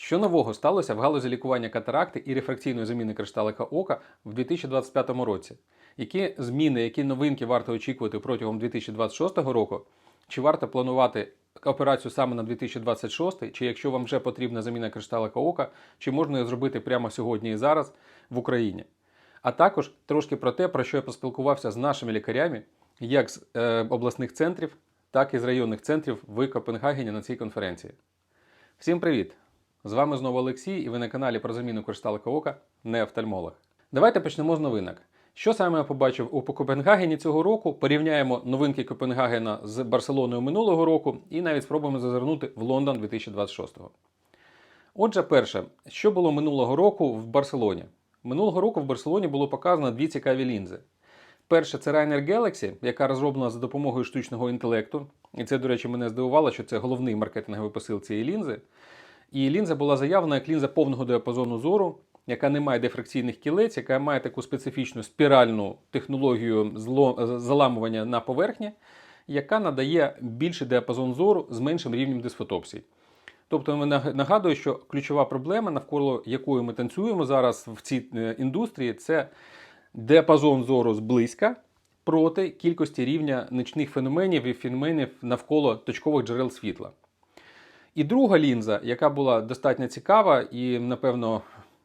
Що нового сталося в галузі лікування катаракти і рефракційної заміни кришталика ока в 2025 році? Які зміни, які новинки варто очікувати протягом 2026 року? Чи варто планувати операцію саме на 2026, чи якщо вам вже потрібна заміна кришталика ока, чи можна її зробити прямо сьогодні і зараз в Україні? А також трошки про те, про що я поспілкувався з нашими лікарями, як з е, обласних центрів, так і з районних центрів в Копенгагені на цій конференції. Всім привіт! З вами знову Олексій, і ви на каналі про заміну кришталика ока не офтальмолог. Давайте почнемо з новинок. Що саме я побачив у Копенгагені цього року? Порівняємо новинки Копенгагена з Барселоною минулого року і навіть спробуємо зазирнути в Лондон 2026-го. Отже, перше, що було минулого року в Барселоні? Минулого року в Барселоні було показано дві цікаві лінзи. Перше, це Rainer Galaxy, яка розроблена за допомогою штучного інтелекту. І це, до речі, мене здивувало, що це головний маркетинговий посил цієї лінзи. І лінза була заявлена як лінза повного діапазону зору, яка не має дифракційних кілець, яка має таку специфічну спіральну технологію заламування на поверхні, яка надає більший діапазон зору з меншим рівнем дисфотопсії. Тобто ми наг- нагадую, що ключова проблема, навколо якої ми танцюємо зараз в цій е, індустрії, це діапазон зору зблизька проти кількості рівня нічних феноменів і феноменів навколо точкових джерел світла. І друга лінза, яка була достатньо цікава і, напевно,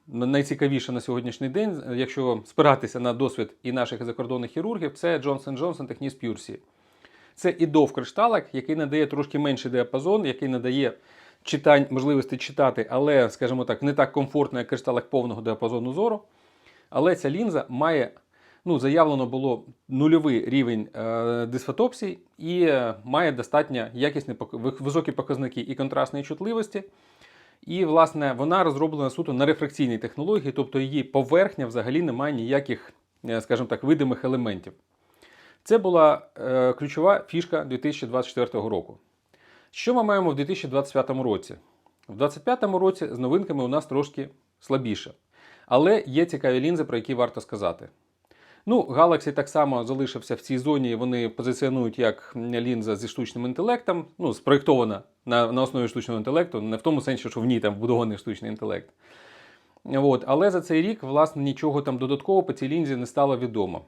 найцікавіша на сьогоднішній день, якщо спиратися на досвід і наших і закордонних хірургів, це Johnson Johnson Technis Pure-C. Це ідов кришталик, який надає трошки менший діапазон, який надає читань, можливості читати, але, скажімо так, не так комфортно, як кришталик повного діапазону зору. Але ця лінза має, ну, заявлено було нульовий рівень е, дисфотопсій і е, має достатньо якісні високі показники і контрастної чутливості. І, власне, вона розроблена суто на рефракційній технології, тобто її поверхня взагалі не має ніяких, е, скажімо так, видимих елементів. Це була е, ключова фішка 2024 року. Що ми маємо в 2025 році? В 2025 році з новинками у нас трошки слабіше. Але є цікаві лінзи, про які варто сказати. Ну, Galaxy так само залишився в цій зоні. Вони позиціонують як лінза зі штучним інтелектом, ну, спроєктована на, на основі штучного інтелекту, не в тому сенсі, що в ній там вбудований штучний інтелект. От. Але за цей рік, власне, нічого там додатково по цій лінзі не стало відомо.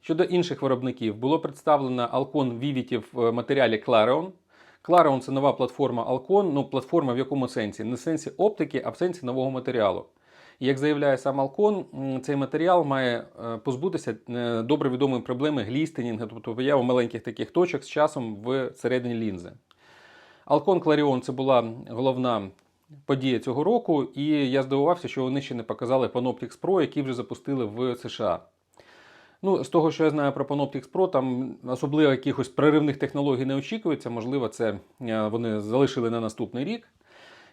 Щодо інших виробників, було представлено Alcon Vivity в е, матеріалі Clarion. Clarion – це нова платформа Alcon. Ну, платформа в якому сенсі? Не в сенсі оптики, а в сенсі нового матеріалу. Як заявляє сам м, цей матеріал має е, позбутися е, добре відомої проблеми глістенінгу, тобто появу маленьких таких точок з часом в середині лінзи. Alcon Clarion – це була головна подія цього року, і я здивувався, що вони ще не показали Panoptix Pro, який вже запустили в США. Ну, з того, що я знаю про Panoptix Pro, там особливо якихось проривних технологій не очікується. Можливо, це е, вони залишили на наступний рік.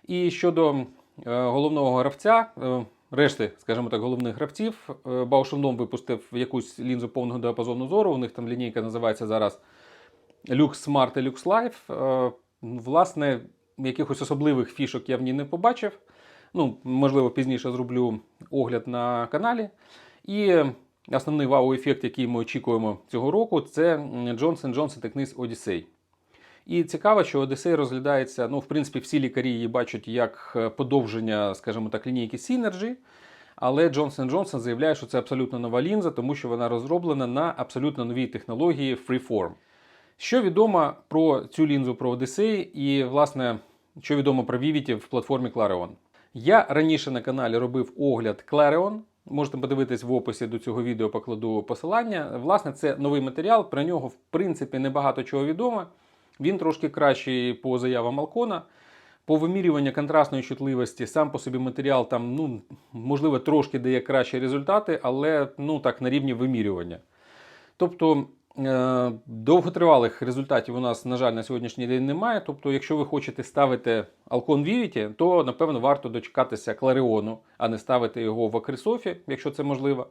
І щодо головного гравця, е, решти, скажімо так, головних гравців, е, випустив якусь лінзу повного діапазону зору. У них там лінійка називається зараз Lux Smart і Lux Life. Е, Власне, якихось особливих фішок я в ній не побачив. Ну, можливо, пізніше зроблю огляд на каналі. І основний вау-ефект, який ми очікуємо цього року, це Johnson Johnson Technis Odyssey. І цікаво, що Odyssey розглядається, ну, в принципі, всі лікарі її бачать як е, подовження, скажімо так, лінійки Synergy. Але Johnson Johnson заявляє, що це абсолютно нова лінза, тому що вона розроблена на абсолютно новій технології Freeform. Що відомо про цю лінзу про Odyssey і, власне, що відомо про Vivity в платформі Clarion? Я раніше на каналі робив огляд Clarion. Можете подивитись в описі до цього відео, покладу посилання. Власне, це новий матеріал. Про нього, в принципі, небагато чого відомо. Він трошки кращий по заявам Алкона. По вимірюванню контрастної чутливості сам по собі матеріал там, ну, можливо, трошки дає кращі результати, але ну, так, на рівні вимірювання. Тобто е, довготривалих результатів у нас, на жаль, на сьогоднішній день немає. Тобто, якщо ви хочете ставити Alcon Vivity, то напевно варто дочекатися Кларіону, а не ставити його в Акрисофі, якщо це можливо.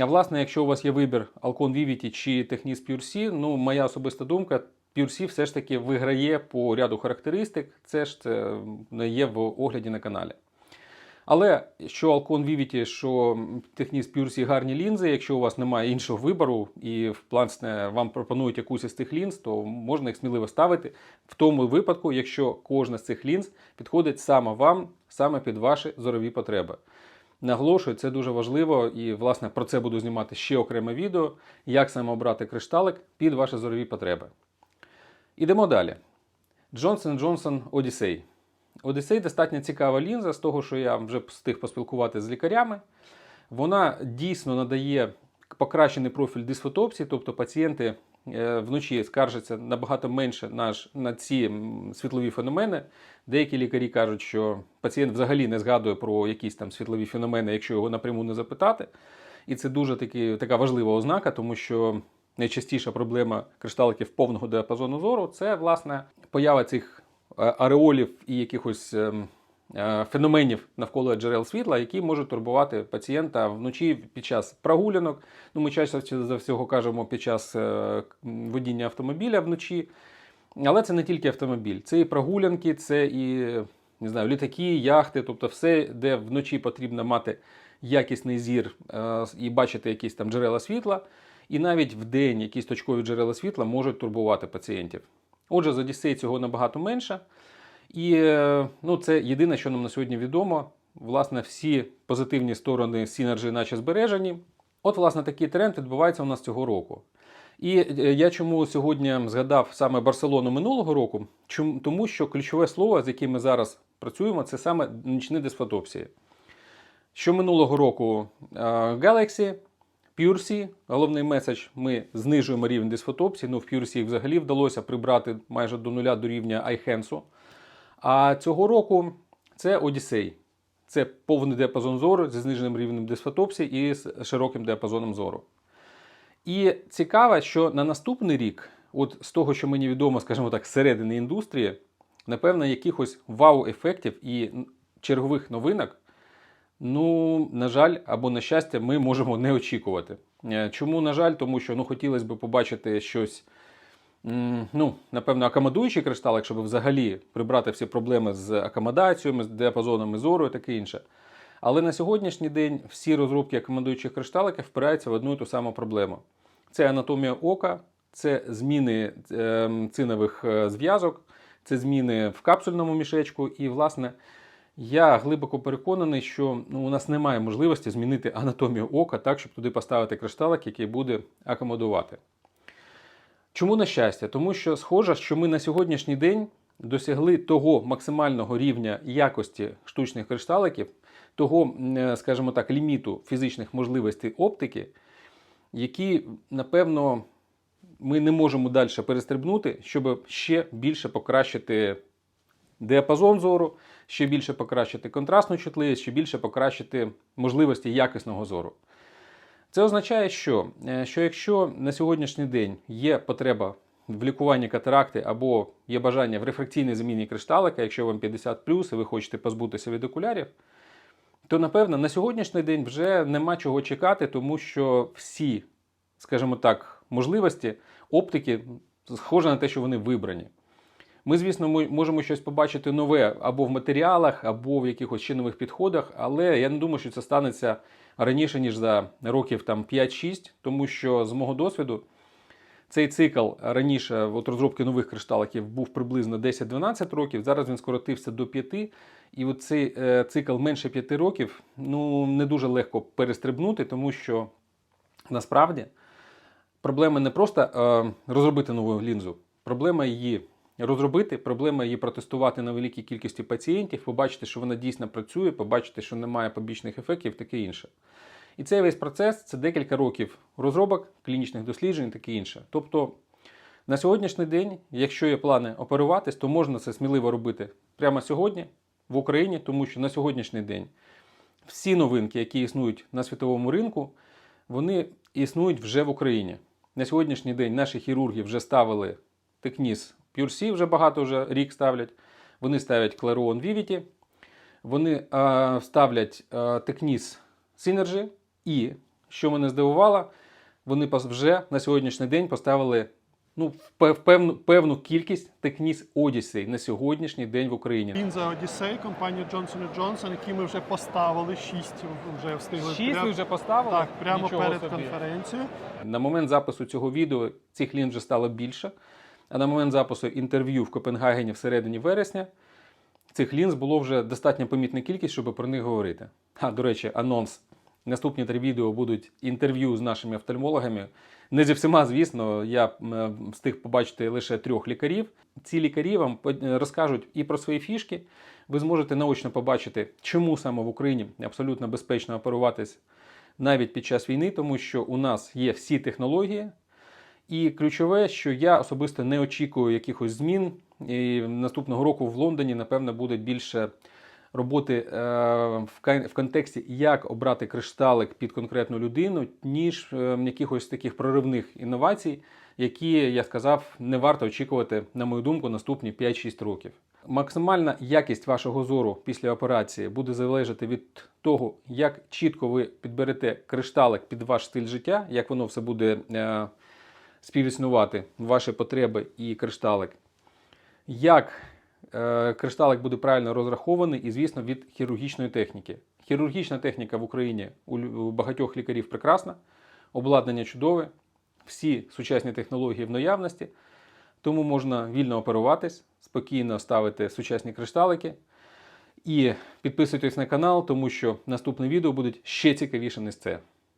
А власне, якщо у вас є вибір Alcon Vivity чи Technis Pure-C, ну, моя особиста думка, Pure-C все ж таки виграє по ряду характеристик. Це ж це є в огляді на каналі. Але що Alcon Vivity, що Technis Pure гарні лінзи, якщо у вас немає іншого вибору і власне, вам пропонують якусь із цих лінз, то можна їх сміливо ставити в тому випадку, якщо кожна з цих лінз підходить саме вам, саме під ваші зорові потреби. Наголошую, це дуже важливо, і власне про це буду знімати ще окреме відео, як саме обрати кришталик під ваші зорові потреби. Ідемо далі. Johnson Johnson Odyssey. Odyssey достатньо цікава лінза з того, що я вже встиг поспілкуватися з лікарями. Вона дійсно надає покращений профіль дисфотопсії, тобто пацієнти е, вночі скаржаться набагато менше на, ці світлові феномени. Деякі лікарі кажуть, що пацієнт взагалі не згадує про якісь там світлові феномени, якщо його напряму не запитати. І це дуже таки, така важлива ознака, тому що найчастіша проблема кришталиків повного діапазону зору це власне поява цих е, ареолів і якихось ем, е, феноменів навколо джерел світла, які можуть турбувати пацієнта вночі під час прогулянок. Ну, ми часто за всього кажемо під час е, водіння автомобіля вночі. Але це не тільки автомобіль, це і прогулянки, це і не знаю, літаки, яхти, тобто все, де вночі потрібно мати якісний зір е, і бачити якісь там джерела світла. І навіть в день якісь точкові джерела світла можуть турбувати пацієнтів. Отже, з Одіссей цього набагато менше. І е, ну, це єдине, що нам на сьогодні відомо. Власне, всі позитивні сторони Synergy наче збережені. От, власне, такий тренд відбувається у нас цього року. І е, я чому сьогодні згадав саме Барселону минулого року? Тому що ключове слово, з яким ми зараз працюємо, це саме нічні дисфотопсії. Що минулого року е, Galaxy, PureSee, головний меседж, ми знижуємо рівень дисфотопсії. Ну, в PureSee взагалі вдалося прибрати майже до нуля до рівня iHensu. А цього року це Odyssey. Це повний діапазон зору зі зниженим рівнем дисфотопсії і з широким діапазоном зору. І цікаво, що на наступний рік, от з того, що мені відомо, скажімо так, зсередини індустрії, напевно, якихось вау-ефектів і чергових новинок, ну, на жаль, або на щастя, ми можемо не очікувати. Е, Чому, на жаль, тому що ну, хотілося б побачити щось, ну, напевно, акомодуючий кришталик, щоб взагалі прибрати всі проблеми з акомодаціями, з діапазонами зору і таке інше. Але на сьогоднішній день всі розробки акомодуючих кришталиків впираються в одну і ту саму проблему. Це анатомія ока, це зміни е, цинових е, зв'язок, це зміни в капсульному мішечку. І, власне, я глибоко переконаний, що ну, у нас немає можливості змінити анатомію ока так, щоб туди поставити кришталик, який буде акомодувати. Чому на щастя? Тому що схоже, що ми на сьогоднішній день досягли того максимального рівня якості штучних кришталиків, того, е, скажімо так, ліміту фізичних можливостей оптики, які, напевно, ми не можемо далі перестрибнути, щоб ще більше покращити діапазон зору, ще більше покращити контрастну чутливість, ще більше покращити можливості якісного зору. Це означає, що, Е, що якщо на сьогоднішній день є потреба в лікуванні катаракти або є бажання в рефракційній заміні кришталика, якщо вам 50 і ви хочете позбутися від окулярів, то напевно на сьогоднішній день вже нема чого чекати, тому що всі, скажімо так, можливості оптики схоже на те, що вони вибрані. Ми, звісно, можемо щось побачити нове або в матеріалах, або в якихось ще нових підходах, але я не думаю, що це станеться раніше, ніж за років там 5-6, тому що з мого досвіду цей цикл раніше от розробки нових кришталиків був приблизно 10-12 років, зараз він скоротився до 5. І от цей е, цикл менше 5 років ну, не дуже легко перестрибнути, тому що насправді проблема не просто е, розробити нову лінзу, проблема її розробити, проблема її протестувати на великій кількості пацієнтів, побачити, що вона дійсно працює, побачити, що немає побічних ефектів, таке інше. І цей весь процес це декілька років розробок, клінічних досліджень, таке інше. Тобто на сьогоднішній день, якщо є плани оперуватись, то можна це сміливо робити прямо сьогодні в Україні, тому що на сьогоднішній день всі новинки, які існують на світовому ринку, вони існують вже в Україні. На сьогоднішній день наші хірурги вже ставили Текніс PureSee, вже багато вже рік ставлять. Вони ставлять Clareon Vivity, вони а, ставлять а, Текніс Synergy, і, що мене здивувало, вони вже на сьогоднішній день поставили ну, певну, певну кількість техніс Одіссей на сьогоднішній день в Україні. Лінза Одіссей, компанія Johnson Johnson, які ми вже поставили, шість вже встигли. Шість прям- ви вже поставили? Так, прямо Нічого перед собі. конференцією. На момент запису цього відео цих лінз вже стало більше. А на момент запису інтерв'ю в Копенгагені всередині вересня цих лінз було вже достатньо помітна кількість, щоб про них говорити. А, до речі, анонс. Наступні три відео будуть інтерв'ю з нашими офтальмологами. Не зі всіма, звісно, я е, встиг побачити лише трьох лікарів. Ці лікарі вам е, розкажуть і про свої фішки. Ви зможете наочно побачити, чому саме в Україні абсолютно безпечно оперуватись навіть під час війни, тому що у нас є всі технології. І ключове, що я особисто не очікую якихось змін. І наступного року в Лондоні, напевно, буде більше роботи е, в контексті, як обрати кришталик під конкретну людину, ніж е, якихось таких проривних інновацій, які, я сказав, не варто очікувати, на мою думку, наступні 5-6 років. Максимальна якість вашого зору після операції буде залежати від того, як чітко ви підберете кришталик під ваш стиль життя, як воно все буде е, співіснувати, ваші потреби і кришталик. Як е, кришталик буде правильно розрахований, і, звісно, від хірургічної техніки. Хірургічна техніка в Україні у багатьох лікарів прекрасна, обладнання чудове, всі сучасні технології в наявності, тому можна вільно оперуватись, спокійно ставити сучасні кришталики. І підписуйтесь на канал, тому що наступне відео буде ще цікавіше, ніж це.